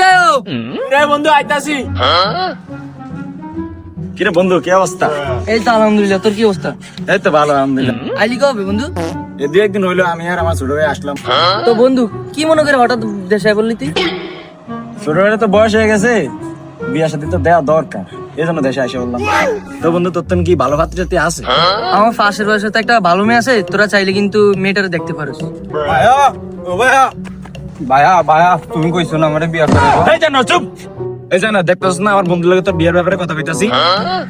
গায়ক রে বন্ধু আইতাছি। কিরে বন্ধু কি অবস্থা? এই তো আলহামদুলিল্লাহ তোর কি অবস্থা? এই তো ভালো আলহামদুলিল্লাহ। আইলি কবে বন্ধু? এই দু একদিন হইল আমি আর আমার ছোট ভাই আসলাম। তো বন্ধু কি মনে করে হঠাৎ দেশে বললি তুই? ছোট ভাইয়ের তো বয়স হয়ে গেছে বিয়া সাথে তো দেওয়া দরকার এই জন্য দেশে এসে বললাম। তো বন্ধু তোর কি ভালো ভাত জাতি আছে আমার পাশের বয়সে তো একটা ভালো মেয়ে আছে তোরা চাইলে কিন্তু মেয়েটারে দেখতে পারিস। ভাইয়া ও ভাইয়া। ভাইয়া ভাইয়া তুমি কইছো না আমারে বিয়া করে এই জানো চুপ! এই জানো দেখতেছ না আমার বন্ধুর লগে তোর বিয়ের ব্যাপারে কথা কইতাছি?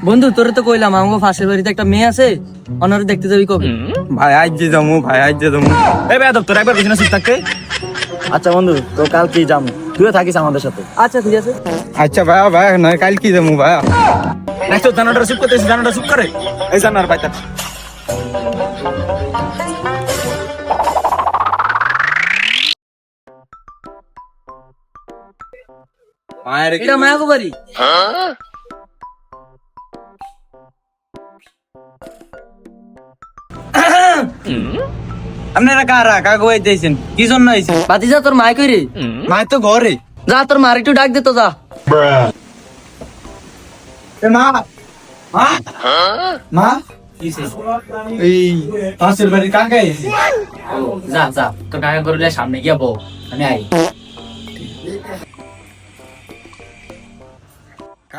বন্ধু তোরে তো কইলাম আমার পাশের বাড়িতে একটা মেয়ে আছে অনারে দেখতে যাবি কবে? ভাই আজ যে যামু ভাই আজ যে যামু। এই ভাই তোর একবার বিজনেস ঠিক থাকতে। আচ্ছা বন্ধু তো কাল কি যাম। তুইও থাকিস আমাদের সাথে। আচ্ছা ঠিক আছে। আচ্ছা ভাইয়া ভাইয়া নয় কাল কি যামু ভাইয়া। নেক্সট জানাটা চুপ করতেছিস জানাটা চুপ করে। এই জানার ভাই মায়ের এটা মায়াগো বাড়ি। আপনারা কারা? কাকু আইতেছেন। কি জন্য আইছেন? বাতিজা তোর মায় কই রে মায়ের তো ঘরে। যা তোর মার একটু ডাক দে তো যা। মা। মা। মা। এই পাশের বাড়ি কাকা? আইছে যা যা। তো কাকা করলে সামনে গিয়ে বউ। আমি আই।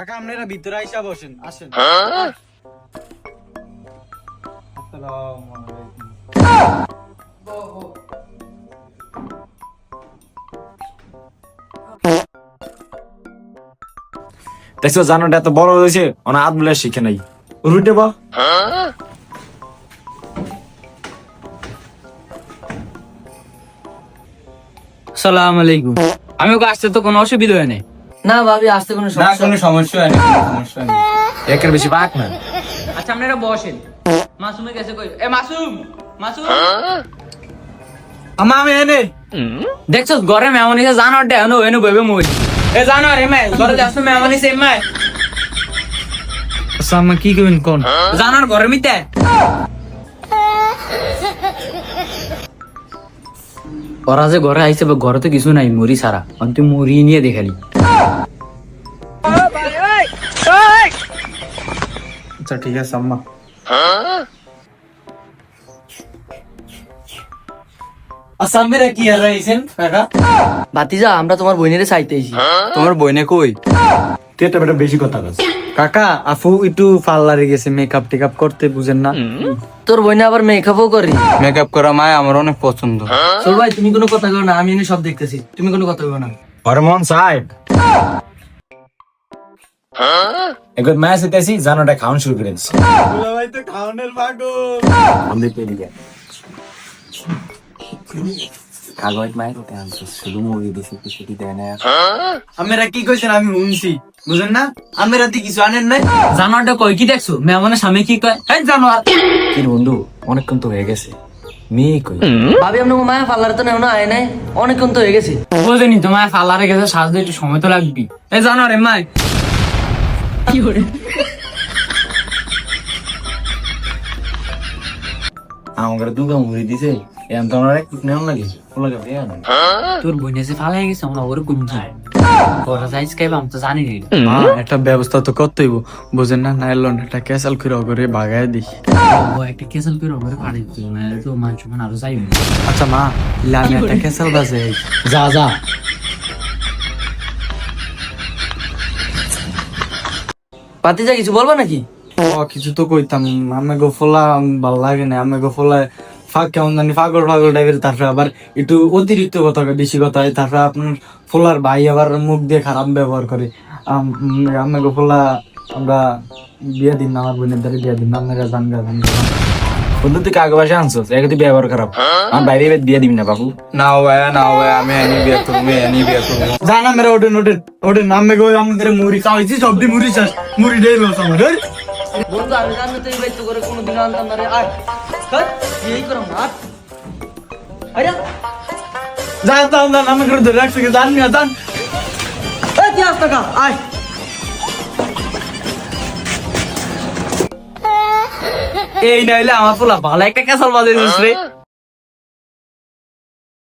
কাকা আপনারা ভিতরে আইসা বসেন আসেন। দেখছ জানাটা এত বড় হয়েছে ওনা হাত বলে শিখে নাই। রুটে বা। সালাম আলাইকুম। আমি ওকে আসতে তো কোনো অসুবিধা হয় নাই। না ভাবি আসতে কোনো না সমস্যা কোনো সমস্যা নেই সমস্যা নেই। একের বেশি না? আচ্ছা আপনারা বসেন। মাসুমে গেছে কই? এ মাসুম! মাসুম! আমা আমি এনে। দেখছ ঘরে মেহমান এসে জানোয়ার ডে এনো এনো বেবে মই। এ জানোয়ার এমে ঘরে যাস মেহমান এসে এমে। সামা কি কইন কোন? জানোয়ার ঘরে মিতে ওরা যে ঘরে আইছে বা ঘরে তো কিছু নাই মুড়ি সারা তুই মুড়ি নিয়ে দেখালি। আচ্ছা ঠিক আছে আম্মা। আসাম কি হারা আইছেন কাকা? বাতিজা আমরা তোমার বোনেরে চাইতেছি। তোমার বইনে কই? তুই একটা বেটা বেশি কথা বলছিস কাকা আফু একটু পার্লারে গেছে মেকআপ টেকআপ করতে বুঝেন না? তোর আবার মেকআপও করি। মেকআপ করা মায় আমার অনেক পছন্দ। চল ভাই তুমি কোনো কথা কো না আমি এনে সব দেখতেছি। তুমি কোনো কথা কো না। হরমোন সাহেব। একবার ম্যাচ জিতেছি জানাটা খাওয়ান শুরু করে দিচ্ছি ভাই তো খাওয়ানোর পাগল আমি পেয়ে গেছি কাগজ মায়ের ওটা আনছো শুধু মুড়ি দিছি কিছু কি দেয় না আমরা কি কইছেন আমি শুনছি বুঝেন না আমরা দি কিছু আনেন নাই জানোয়ারটা কই কি দেখছ মেহমানের সামনে কি কয় এই জানোয়ার কি বন্ধু অনেকক্ষণ তো হয়ে গেছে মেয়ে কই ভাবি আপনার মায়া পার্লার তো নেও না আয় নাই অনেকক্ষণ তো হয়ে গেছে বোঝেনি তোমার পার্লারে গেছে সাজতে একটু সময় তো লাগবি এই জানোয়ার করে আমার দুগা মুড়ি দিছে। এম তো আমার একটু নেওয়া লাগে। ওলা যাবে তোর বোনে যে ফালাই গেছে আমরা ওরে কোন যায় ওরা সাইজ খাইবা আমি তো জানি না মা একটা ব্যবস্থা তো করতেই বুঝেন না নাইলন একটা ক্যাসাল করে করে বাগায় দিই ও একটা কেসাল করে ওরে ফাড়ি দিল না তো মানুষ মানে আরও যাইবে। আচ্ছা মা লে একটা ক্যাসাল বাজে যা যা। বাতিজা কিছু বলব নাকি? ও, কিছু তো কইতাম। আমি গোফলা ভালো লাগে না। আমি গোফলা ফাঁক, কেমন জানি পাগল পাগল টাইপের তারপরে আবার একটু অতিরিক্ত কথা বেশি কথা হয়। তারপরে আপনার ফোলার ভাই আবার মুখ দিয়ে খারাপ ব্যবহার করে। আম- গোফলা, আমরা বিয়ে দিন না, আমার বোনের দ্বারা বিয়ে দিন আপনারা জান গা জান গা। বন্ধু তুই কাগজ বাসা আনছো একদি ব্যবহার খারাপ। আমার বাইরে এবার দিয়ে দিবি না বাবু। না ভাই না ভাই আমি এনি বিয়ে করব এনি বিয়ে করব। জানা মেরে ওঠেন ওঠেন ওঠেন আমি গো আমাদের মুড়ি খাওয়াইছি সব দিয়ে মুড়ি চাষ মুড়ি ডেই লস এই। বন্ধু আমি জানলে তো এই বাইত করে কোনোদিন আনতাম না রে। আয় কর এই করো মার আরে জান জান জান আমি করে ধরে রাখছি জান মিয়া জান এই কি আসতা আয়। এই নাইলে আমার পোলা ভালো একটা কেসাল বাজে দিস রে